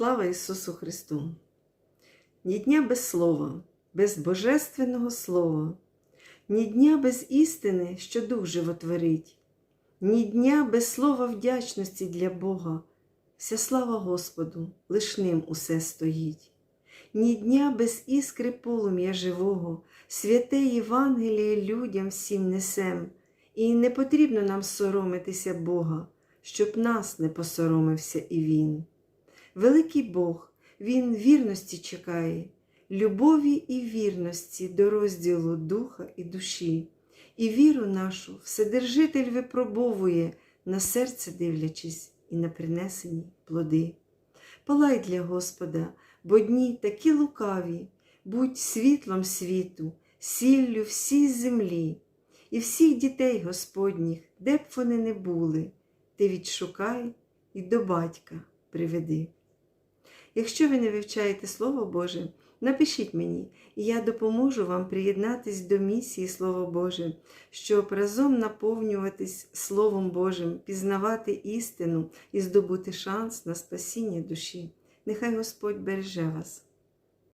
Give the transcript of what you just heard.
Слава Ісусу Христу! Ні дня без слова, без божественного слова, ні дня без істини, що дух животворить, ні дня без слова вдячності для Бога, вся слава Господу, лиш ним усе стоїть. Ні дня без іскри полум'я живого, святе Євангеліє людям всім несем, і не потрібно нам соромитися Бога, щоб нас не посоромився і Він. Великий Бог, Він вірності чекає, любові і вірності до розділу духа і душі, і віру нашу Вседержитель випробовує, на серце дивлячись і на принесені плоди. Палай для Господа, бо дні такі лукаві, будь світлом світу, сіллю всій землі, і всіх дітей Господніх, де б вони не були, ти відшукай і до батька приведи. Якщо ви не вивчаєте Слово Боже, напишіть мені, і я допоможу вам приєднатись до місії Слово Боже, щоб разом наповнюватись Словом Божим, пізнавати істину і здобути шанс на спасіння душі. Нехай Господь береже вас.